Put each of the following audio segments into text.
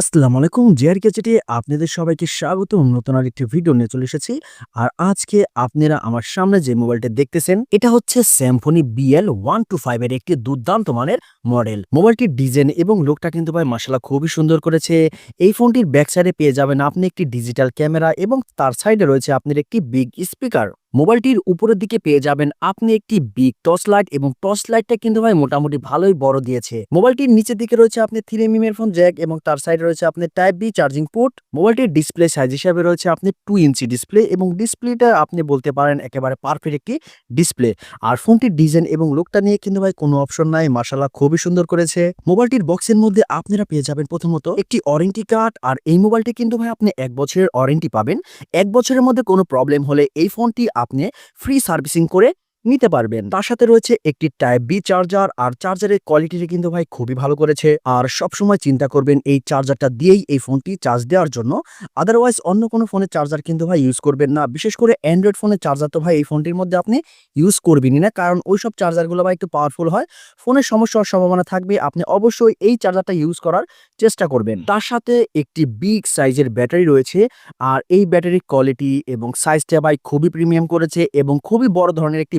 আসসালামু আলাইকুম। জিআর কেচেটি আপনাদের সবাইকে স্বাগত নতুন আর একটি ভিডিও নিয়ে চলে এসেছি। আর আজকে আপনারা আমার সামনে যে মোবাইলটা দেখতেছেন, এটা হচ্ছে Symphony BL one two five এর একটি দুর্দান্ত মানের মডেল। মোবাইলটির ডিজাইন এবং লোকটা কিন্তু ভাই মাসালা খুবই সুন্দর করেছে। এই ফোনটির ব্যাক সাইডে পেয়ে যাবেন আপনি একটি ডিজিটাল ক্যামেরা এবং তার সাইডে রয়েছে আপনার একটি বিগ স্পিকার। মোবাইলটির উপরের দিকে পেয়ে যাবেন আপনি একটি বিগ টর্চ লাইট এবং টর্চ লাইটটা কিন্তু ভাই মোটামুটি ভালোই বড় দিয়েছে। মোবাইলটির নিচের দিকে রয়েছে আপনি থ্রি এম এর ফোন জ্যাক এবং তার সাইডে রয়েছে আপনি টাইপ বি চার্জিং পোর্ট মোবাইলটির ডিসপ্লে সাইজ হিসাবে রয়েছে আপনি টু ইঞ্চি ডিসপ্লে এবং ডিসপ্লেটা আপনি বলতে পারেন একেবারে পারফেক্ট একটি ডিসপ্লে আর ফোনটির ডিজাইন এবং লুকটা নিয়ে কিন্তু ভাই কোনো অপশন নাই মাসাল্লাহ খুবই সুন্দর করেছে। মোবাইলটির বক্সের মধ্যে আপনারা পেয়ে যাবেন প্রথমত একটি ওয়ারেন্টি কার্ড আর এই মোবাইলটি কিন্তু ভাই আপনি এক বছরের ওয়ারেন্টি পাবেন। এক বছরের মধ্যে কোনো প্রবলেম হলে এই ফোনটি আপনি ফ্রি সার্ভিসিং করে নিতে পারবেন। তার সাথে রয়েছে একটি টাইপ বি চার্জার আর চার্জারের কোয়ালিটিটা কিন্তু ভাই খুবই ভালো করেছে। আর সব সময় চিন্তা করবেন, এই চার্জারটা দিয়েই এই ফোনটি চার্জ দেওয়ার জন্য। আদারওয়াইজ অন্য কোনো ফোনের চার্জার কিন্তু ভাই ইউজ করবেন না। বিশেষ করে অ্যান্ড্রয়েড ফোনের চার্জার তো ভাই এই ফোনটির মধ্যে আপনি ইউজ করবেনই না। কারণ ওই সব চার্জারগুলো ভাই একটু পাওয়ারফুল হয়। ফোনের সমস্যা হওয়ার সম্ভাবনা থাকবে। আপনি অবশ্যই এই চার্জারটা ইউজ করার চেষ্টা করবেন। তার সাথে একটি বিগ সাইজের ব্যাটারি রয়েছে। আর এই ব্যাটারির কোয়ালিটি এবং সাইজটা ভাই খুবই প্রিমিয়াম করেছে এবং খুবই বড় ধরনের একটি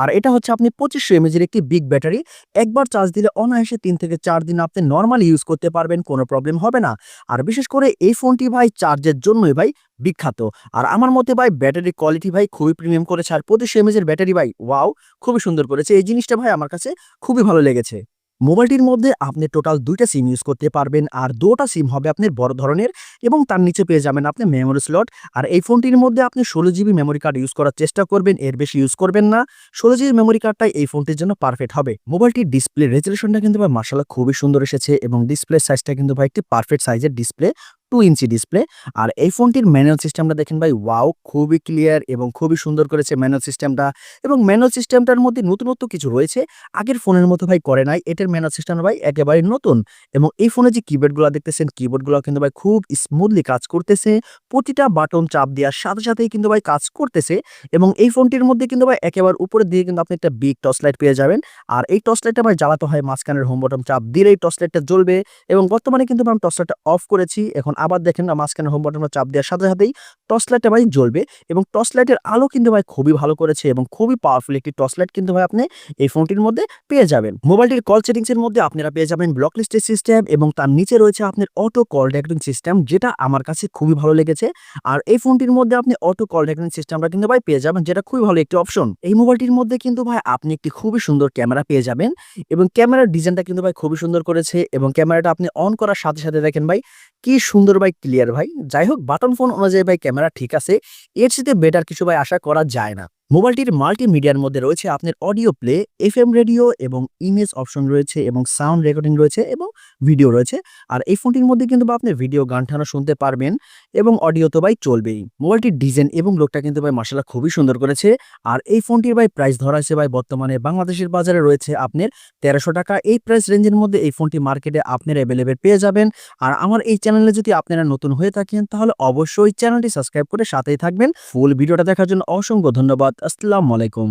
আর এটা হচ্ছে আপনি পঁচিশশো এমএজের একটি বিগ ব্যাটারি। একবার চার্জ দিলে অনায়াসে তিন থেকে চার দিন আপনি নর্মালি ইউজ করতে পারবেন, কোনো প্রবলেম হবে না। আর বিশেষ করে এই ফোনটি ভাই চার্জের জন্যই ভাই বিখ্যাত। আর আমার মতে ভাই ব্যাটারি কোয়ালিটি ভাই খুবই প্রিমিয়াম করেছে। আর পঁচিশশো এমএজের ব্যাটারি ভাই ওয়াও খুবই সুন্দর করেছে। এই জিনিসটা ভাই আমার কাছে খুবই ভালো লেগেছে। মোবাইলটির মধ্যে আপনি টোটাল দুইটা সিম ইউজ করতে পারবেন আর দুটা সিম হবে আপনার বড় ধরনের এবং তার নিচে পেয়ে যাবেন আপনি মেমোরি স্লট আর এই ফোনটির মধ্যে আপনি ষোলো জিবি মেমোরি কার্ড ইউজ করার চেষ্টা করবেন, এর বেশি ইউজ করবেন না। ষোলো জিবি মেমোরি কার্ডটাই এই ফোনটির জন্য পারফেক্ট হবে। মোবাইলটির ডিসপ্লে রেজুলেশনটা কিন্তু ভাই মার্শাল্লাহ খুবই সুন্দর এসেছে এবং ডিসপ্লে সাইজটা কিন্তু ভাই একটি পারফেক্ট সাইজের ডিসপ্লে টু ইঞ্চি ডিসপ্লে আর এই ফোনটির ম্যানুয়াল সিস্টেমটা দেখেন ভাই ওয়াও খুবই ক্লিয়ার এবং খুবই সুন্দর করেছে ম্যানুয়াল সিস্টেমটা এবং ম্যানুয়াল সিস্টেমটার মধ্যে নতুনত্ব কিছু রয়েছে, আগের ফোনের মতো ভাই করে নাই। এটার ম্যানুয়াল সিস্টেম ভাই একেবারে নতুন। এবং এই ফোনে যে কিবোর্ডগুলো দেখতেছেন কিবোর্ডগুলো কিন্তু ভাই খুব স্মুথলি কাজ করতেছে। প্রতিটা বাটন চাপ দেওয়ার সাথে সাথেই কিন্তু ভাই কাজ করতেছে। এবং এই ফোনটির মধ্যে কিন্তু ভাই একেবারে উপরের দিকে কিন্তু আপনি একটা বিগ টর্চ লাইট পেয়ে যাবেন। আর এই টর্চ লাইটটা ভাই জ্বালাতে হয় মাঝখানের হোম বটন চাপ দিলে এই টর্চ লাইটটা জ্বলবে। এবং বর্তমানে কিন্তু আমি টর্চ লাইটটা অফ করেছি। এখন আবার দেখেন না মাঝখানে হোম বাটনটা চাপ দেওয়ার সাথে সাথেই টর্চ লাইটটা ভাই জ্বলবে এবং টর্চ লাইটের আলো কিন্তু ভাই খুবই ভালো করেছে এবং খুবই পাওয়ারফুল একটি টর্চ লাইট কিন্তু ভাই আপনি এই ফোনটির মধ্যে পেয়ে যাবেন। মোবাইলটির কল সেটিংস এর মধ্যে আপনারা পেয়ে যাবেন ব্লক লিস্টের সিস্টেম এবং তার নিচে রয়েছে আপনার অটো কল রেকর্ডিং সিস্টেম যেটা আমার কাছে খুবই ভালো লেগেছে। আর এই ফোনটির মধ্যে আপনি অটো কল রেকর্ডিং সিস্টেমটা কিন্তু ভাই পেয়ে যাবেন যেটা খুবই ভালো একটি অপশন এই মোবাইলটির মধ্যে কিন্তু ভাই আপনি একটি খুবই সুন্দর ক্যামেরা পেয়ে যাবেন এবং ক্যামেরার ডিজাইনটা কিন্তু ভাই খুবই সুন্দর করেছে এবং ক্যামেরাটা আপনি অন করার সাথে সাথে দেখেন ভাই কি সুন্দর ভাই ক্লিয়ার ভাই? যাই হোক বাটন ফোন অনুযায়ী ভাই ক্যামেরা ঠিক আছে। এর সাথে বেটার কিছু ভাই আশা করা যায় না। মোবাইলটির মাল্টিমিডিয়ার মধ্যে রয়েছে আপনার audio play F M radio এবং ইমেজ অপশন রয়েছে এবং সাউন্ড রেকর্ডিং রয়েছে এবং ভিডিও রয়েছে। আর এই ফোনটির মধ্যে কিন্তু আপনি ভিডিও গান ঠানো শুনতে পারবেন এবং অডিও তো ভাই চলবেই। মোবাইলটির ডিজাইন এবং লোকটা কিন্তু ভাই মাসাল্লাহ খুবই সুন্দর করেছে। আর এই ফোনটির ভাই প্রাইস ধরা হয়েছে ভাই বর্তমানে বাংলাদেশের বাজারে রয়েছে আপনার তেরোশো টাকা। এই প্রাইস রেঞ্জের মধ্যে এই ফোনটি মার্কেটে আপনার অ্যাভেলেবেল পেয়ে যাবেন। আর আমার এই চ্যানেলে যদি আপনারা নতুন হয়ে থাকেন তাহলে অবশ্যই চ্যানেলটি সাবস্ক্রাইব করে সাথেই থাকবেন। ফুল ভিডিওটা দেখার জন্য অসংখ্য ধন্যবাদ। আসসালামু আলাইকুম।